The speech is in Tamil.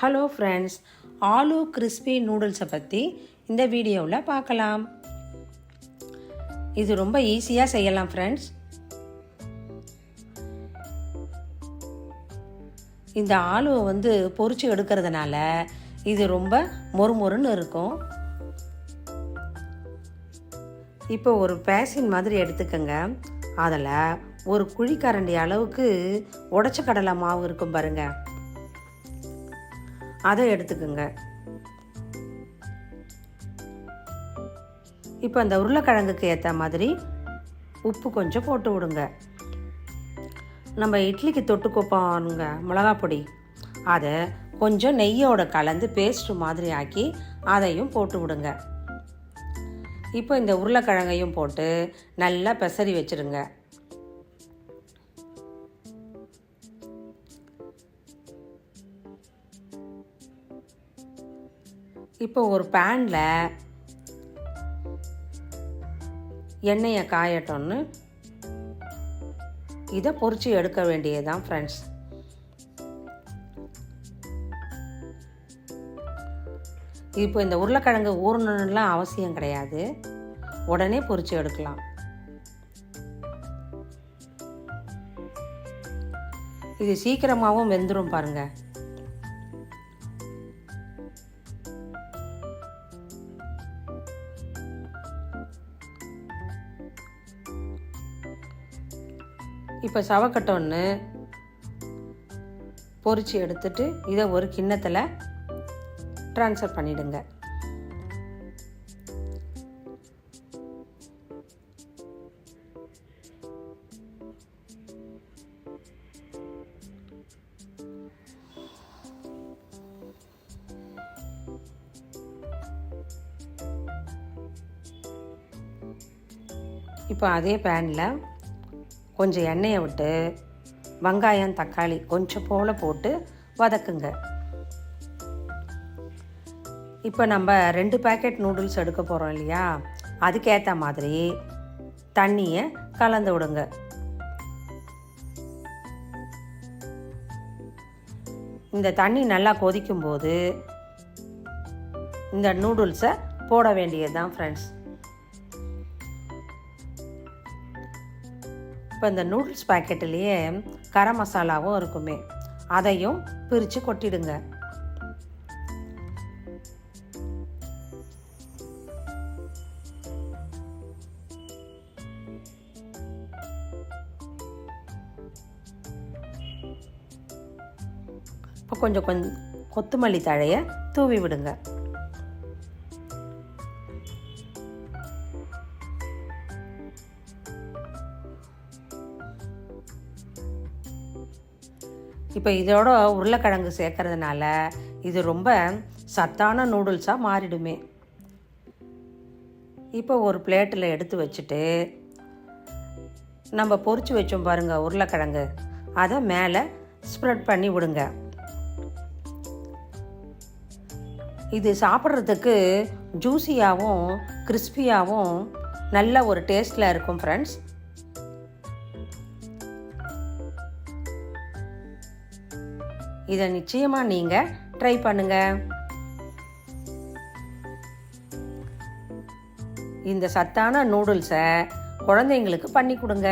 ஹலோ ஃப்ரெண்ட்ஸ் ஆலு கிறிஸ்பி நூடுல்ஸை பற்றி இந்த வீடியோவில் பார்க்கலாம். இது ரொம்ப ஈஸியாக செய்யலாம் ஃப்ரெண்ட்ஸ் இந்த ஆலுவை வந்து பொறிச்சு எடுக்கிறதுனால இது ரொம்ப மொறுமொறுன்னு இருக்கும். இப்போ ஒரு பேசின் மாதிரி எடுத்துக்கோங்க. அதில் ஒரு குழிக்கரண்டி அளவுக்கு உடச்ச கடலை மாவு இருக்கும் பாருங்கள் அதை எடுத்துக்கோங்க. இப்போ அந்த உருளைக்கிழங்குக்கு ஏற்ற மாதிரி உப்பு கொஞ்சம் போட்டு விடுங்க. நம்ம இட்லிக்கு தொட்டுக்கோப்பானுங்க மிளகா பொடி. அதை கொஞ்சம் நெய்யோட கலந்து பேஸ்ட் மாதிரி ஆக்கி அதையும் போட்டு விடுங்க. இப்போ இந்த உருளைக்கிழங்கையும் போட்டு நல்லா பெசரி வச்சுருங்க. இப்போ ஒரு பேனில் எண்ணெயை காயட்டோன்னு இதை பொறிச்சு எடுக்க வேண்டியதுதான் ஃப்ரெண்ட்ஸ் இப்போ இந்த உருளைக்கிழங்கு ஊறணும்லாம் அவசியம் கிடையாது. உடனே பொறிச்சு எடுக்கலாம். இது சீக்கிரமாகவும் வெந்துடும் பாருங்கள் இப்போ சவக்கட்டோன்னு பொறிச்சு எடுத்துட்டு இதை ஒரு கிண்ணத்தில் ட்ரான்ஸ்ஃபர் பண்ணிடுங்க. இப்போ அதே பேனில் கொஞ்சம் எண்ணெயை விட்டு வெங்காயம் தக்காளி கொஞ்சம் போல் போட்டு வதக்குங்க. இப்போ நம்ம ரெண்டு பேக்கெட் நூடுல்ஸ் எடுக்க போகிறோம் இல்லையா? அதுக்கேற்ற மாதிரி தண்ணியை கலந்து விடுங்க. இந்த தண்ணி நல்லா கொதிக்கும்போது இந்த நூடுல்ஸை போட வேண்டியது தான் ஃப்ரெண்ட்ஸ் இப்போ இந்த நூடுல்ஸ் பாக்கெட்லேயே கரம் மசாலாவும் இருக்குமே அதையும் பிரித்து கொட்டிடுங்க. இப்போ கொஞ்சம் கொஞ்சம் கொத்தமல்லி தழையை தூவி விடுங்க. இப்போ இதோட உருளைக்கிழங்கு சேர்க்கறதுனால இது ரொம்ப சத்தான நூடுல்ஸாக மாறிடுமே. இப்போ ஒரு பிளேட்டில் எடுத்து வச்சுட்டு நம்ம பொறிச்சு வச்சோம் பாருங்க உருளைக்கிழங்கு. அதை மேலே ஸ்ப்ரெட் பண்ணி விடுங்க. இது சாப்பிட்றதுக்கு ஜூஸியாகவும் கிறிஸ்பியாகவும் நல்ல ஒரு டேஸ்டில் இருக்கும் ஃப்ரெண்ட்ஸ் இதை நிச்சயமாக நீங்கள் ட்ரை பண்ணுங்கள் இந்த சத்தான நூடுல்ஸை குழந்தைங்களுக்கு பண்ணி கொடுங்க.